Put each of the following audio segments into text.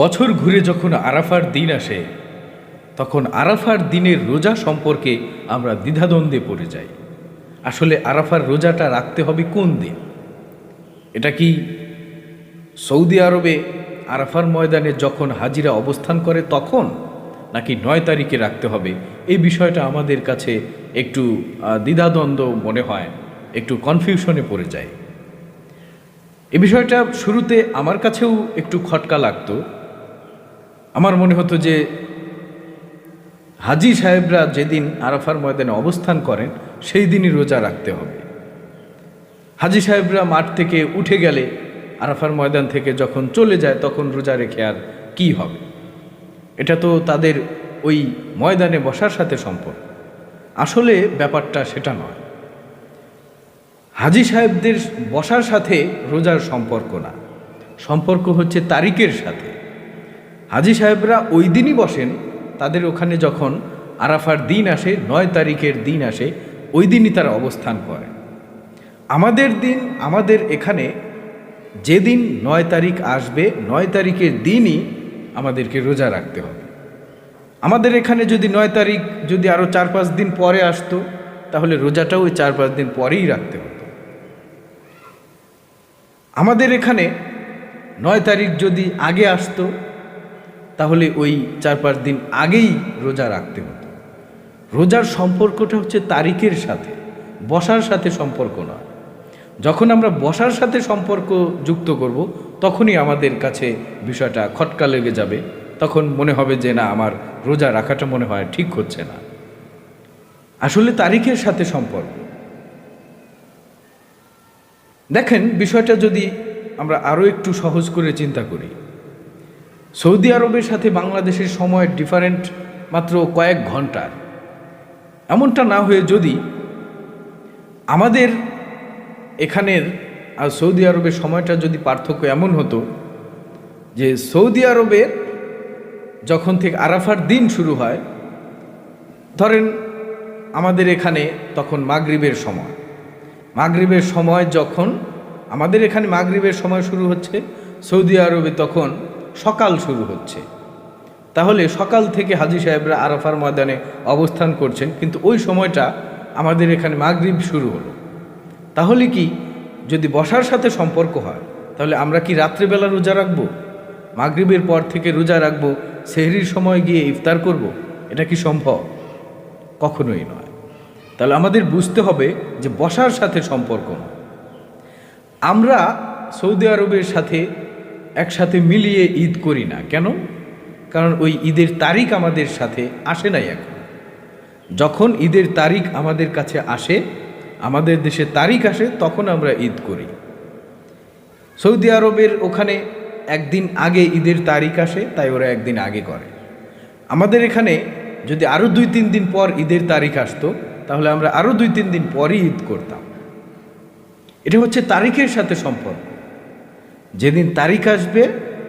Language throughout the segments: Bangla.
বছর ঘুরে যখন আরাফার দিন আসে, তখন আরাফার দিনের রোজা সম্পর্কে আমরা দ্বিধাদ্বন্দ্বে পড়ে যাই। আসলে আরাফার রোজাটা রাখতে হবে কোন দিন? এটা কি সৌদি আরবে আরাফার ময়দানে যখন হাজিরা অবস্থান করে তখন, নাকি নয় তারিখে রাখতে হবে? এই বিষয়টা আমাদের কাছে একটু দ্বিধাদ্বন্দ্ব মনে হয়, একটু কনফিউশনে পড়ে যায় এ বিষয়টা শুরুতে আমার কাছেও একটু খটকা লাগতো। আমার মনে হতো যে হাজি সাহেবরা যেদিন আরাফার ময়দানে অবস্থান করেন, সেই দিনই রোজা রাখতে হবে। হাজি সাহেবরা মাঠ থেকে উঠে গেলে আরাফার ময়দান থেকে যখন চলে যায়, তখন রোজা রেখে আর কি হবে? এটা তো তাদের ওই ময়দানে বসার সাথে সম্পর্ক। আসলে ব্যাপারটা সেটা নয়। হাজি সাহেবদের বসার সাথে রোজার সম্পর্ক না। সম্পর্ক হচ্ছে তারিখের সাথে। হাজি সাহেবরা ওই দিনই বসেন, তাদের ওখানে যখন আরাফার দিন আসে, নয় তারিখের দিন আসে, ওই দিনই তারা অবস্থান করে। আমাদের দিন, আমাদের এখানে যেদিন নয় তারিখ আসবে, নয় তারিখের দিনই আমাদেরকে রোজা রাখতে হবে। আমাদের এখানে যদি নয় তারিখ যদি আরও চার পাঁচ দিন পরে আসতো, তাহলে রোজাটাও ওই চার পাঁচ দিন পরেই রাখতে হতো। আমাদের এখানে নয় তারিখ যদি আগে আসতো তাহলে ওই চার পাঁচ দিন আগেই রোজা রাখতে হতো। রোজার সম্পর্কটা হচ্ছে তারিখের সাথে, বসার সাথে সম্পর্ক নয়। যখন আমরা বসার সাথে সম্পর্ক যুক্ত করব, তখনই আমাদের কাছে বিষয়টা খটকা লেগে যাবে। তখন মনে হবে যে, না, আমার রোজা রাখাটা মনে হয় ঠিক হচ্ছে না। আসলে তারিখের সাথে সম্পর্ক। দেখেন, বিষয়টা যদি আমরা আরও একটু সহজ করে চিন্তা করি সৌদি আরবের সাথে বাংলাদেশের সময় ডিফারেন্ট মাত্র কয়েক ঘণ্টার এমনটা না হয়ে যদি আমাদের এখানের আর সৌদি আরবের সময়টা যদি পার্থক্য এমন হতো যে সৌদি আরবের যখন থেকে আরাফার দিন শুরু হয়, ধরেন আমাদের এখানে তখন মাগরিবের সময়। মাগরিবের সময় যখন আমাদের এখানে মাগরিবের সময় শুরু হচ্ছে, সৌদি আরবে তখন সকাল শুরু হচ্ছে। তাহলে সকাল থেকে হাজি সাহেবরা আরাফার ময়দানে অবস্থান করছেন, কিন্তু ওই সময়টা আমাদের এখানে মাগরিব শুরু হলো। তাহলে কি যদি বসার সাথে সম্পর্ক হয়, তাহলে আমরা কি রাত্রেবেলা রোজা রাখব? মাগরিবের পর থেকে রোজা রাখব, সেহরির সময় গিয়ে ইফতার করব। এটা কি সম্ভব? কখনোই নয়। তাহলে আমাদের বুঝতে হবে যে বসার সাথে সম্পর্ক আমরা সৌদি আরবের সাথে একসাথে মিলিয়ে ঈদ করি না। কেন? কারণ ওই ঈদের তারিখ আমাদের সাথে আসে নাই এখন। যখন ঈদের তারিখ আমাদের কাছে আসে, আমাদের দেশে তারিখ আসে, তখন আমরা ঈদ করি। সৌদি আরবের ওখানে একদিন আগে ঈদের তারিখ আসে, তাই ওরা একদিন আগে করে। আমাদের এখানে যদি আরও দুই তিন দিন পর ঈদের তারিখ আসতো, তাহলে আমরা আরও দুই তিন দিন পরই ঈদ করতাম। এটা হচ্ছে তারিখের সাথে সম্পর্ক। যেদিন তারিখ আসবে,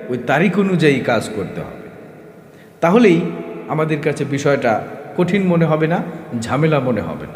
ওই তারিখ অনুযায়ী কাজ করতে হবে। তাহলেই আমাদের কাছে বিষয়টা কঠিন মনে হবে না, ঝামেলা মনে হবে না।